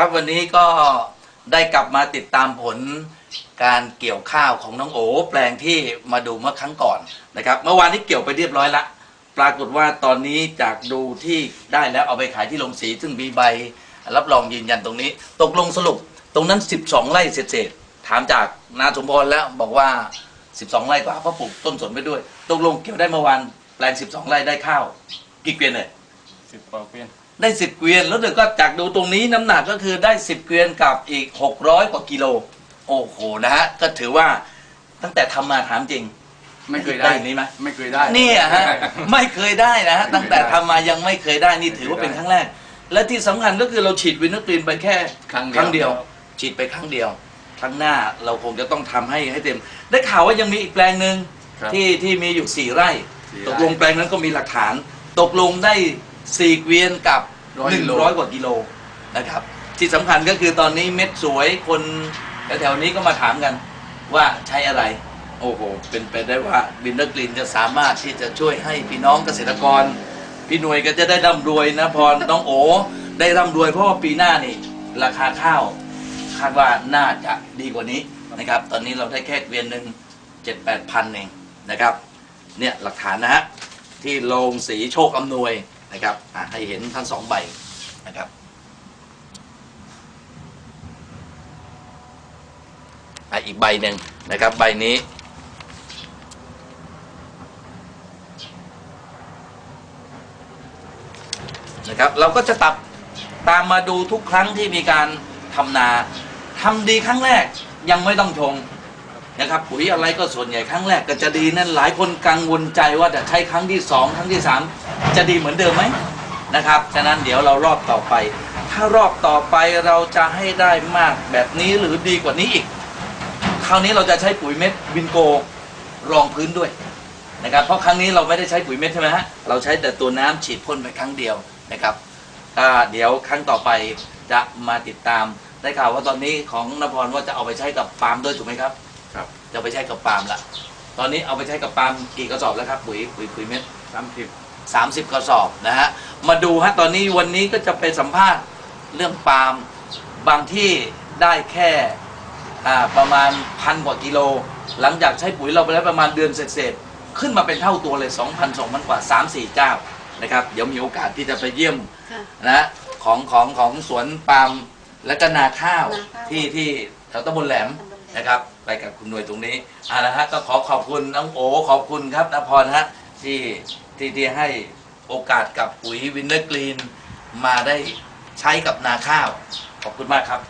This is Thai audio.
ครับวันนี้ก็ได้กลับมาติดตามผลการเกี่ยวข้าวของน้องโอแปลงที่มาดูเมื่อครั้งก่อนนะครับ เมื่อวานนี้เกี่ยวไปเรียบร้อยละ ปรากฏว่าตอนนี้จากดูที่ได้แล้วเอาไปขายที่โรงสีซึ่งมีใบ รับรองยืนยันตรงนี้ ตกลงสรุปตรงนั้น 12 ไร่เศษๆถามจากนาสมพรแล้วบอกว่า 12 ไร่กว่าเพราะปลูกต้นสนไปด้วย ตกลงเกี่ยวได้เมื่อวานแปลง 12 ไร่ได้ข้าว กี่เกวียนเลยสิบกว่าเพียน ได้สิบเกวียนแล้วเดี๋ยวก็จากดูตรงนี้น้ำหนักก็คือได้สิบเกวียนกับอีกหกร้อยกว่ากิโล โอ้โหนะฮะก็ถือว่าตั้งแต่ทำมาถามจริง ไม่เคยได้ได้อย่างนี้ไหมไม่เคยได้เนี่ยฮะไม่เคยได้นะฮะตั้งแต่ทำมายังไม่เคยได้นี่ถือว่าเป็นครั้งแรก และที่สำคัญก็คือเราฉีดวินเนอร์กรีนไปแค่ครั้งครั้งเดียว ฉีดไปครั้งเดียวครั้งหน้าเราคงจะต้องทำให้ให้เต็ม ได้ข่าวว่ายังมีอีกแปลงหนึ่งครับที่ที่มีอยู่สี่ไร่สี่ไร่ ตกลงแปลงนั้นก็มีหลักฐาน ตกลงได้ สี่เกวียนกับร้อยหนึ่งโล ร้อยกว่ากิโลนะครับ ที่สำคัญก็คือตอนนี้เม็ดสวยคนแถวๆนี้ก็มาถามกันว่าใช้อะไร โอ้โห เป็นไปได้ว่าบินเนอร์กลินจะสามารถที่จะช่วยให้พี่น้องเกษตรกร พี่หน่วยก็จะได้ร่ำรวยนะพรน้องโอได้ร่ำรวยเพราะว่าปีหน้านี่ ราคาข้าวคาดว่าน่าจะดีกว่านี้นะครับ ตอนนี้เราได้แค่เกวียนหนึ่งเจ็ดแปดพันเองนะครับ เนี่ยหลักฐานนะฮะที่โรงสีโชคอำนวย นะครับให้เห็นทั้งสองใบนะครับอีกใบหนึ่งนะครับใบนี้นะครับเราก็จะตับตามมาดูทุกครั้งที่มีการทำนาทำดีครั้งแรกยังไม่ต้องชงนะครับปุ๋ยอะไรก็ส่วนใหญ่ครั้งแรกก็จะดีนั่นหลายคนกังวลใจว่าจะใช้ครั้งที่สองครั้งที่สาม จะดีเหมือนเดิมไหมนะครับ ฉะนั้นเดี๋ยวเรารอบต่อไป ถ้ารอบต่อไปเราจะให้ได้มากแบบนี้หรือดีกว่านี้อีก คราวนี้เราจะใช้ปุ๋ยเม็ดวินโกรองพื้นด้วยนะครับ เพราะครั้งนี้เราไม่ได้ใช้ปุ๋ยเม็ดใช่ไหมฮะ เราใช้แต่ตัวน้ำฉีดพ่นไปครั้งเดียวนะครับอ่าเดี๋ยวครั้งต่อไปจะมาติดตามได้ข่าวว่าตอนนี้ของนพรว่าจะเอาไปใช้กับปาล์มด้วยถูกไหมครับ ครับ จะเอาไปใช้กับปาล์มละตอนนี้เอาไปใช้กับปาล์มกี่กระสอบแล้วครับปุ๋ยปุ๋ยปุ๋ยเม็ดสามสิบ 30 กระสอบนะฮะ มาดูฮะตอนนี้วันนี้ก็จะไปสัมภาษณ์เรื่องปาล์มบางที่ได้แค่อ่าประมาณพันกว่ากิโล หลังจากใช้ปุ๋ยเราไปแล้วประมาณเดือนเศษๆขึ้นมาเป็นเท่าตัวเลย 2,000 2,000 กว่า 3-4 เจ้านะครับ เดี๋ยวมีโอกาสที่จะไปเยี่ยมค่ะนะของของของสวนปาล์มและก็นาข้าวนาข้าวที่ที่แถวตำบลแหลมตำบลแหลมนะครับ ไปกับคุณหน่วยตรงนี้อ่านะฮะก็ขอขอบคุณน้องโอขอบคุณครับนพรฮะ ที่ที่ที่ให้โอกาสกับปุ๋ยวินเนอร์กรีนมาได้ใช้กับนาข้าว ขอบคุณมากครับ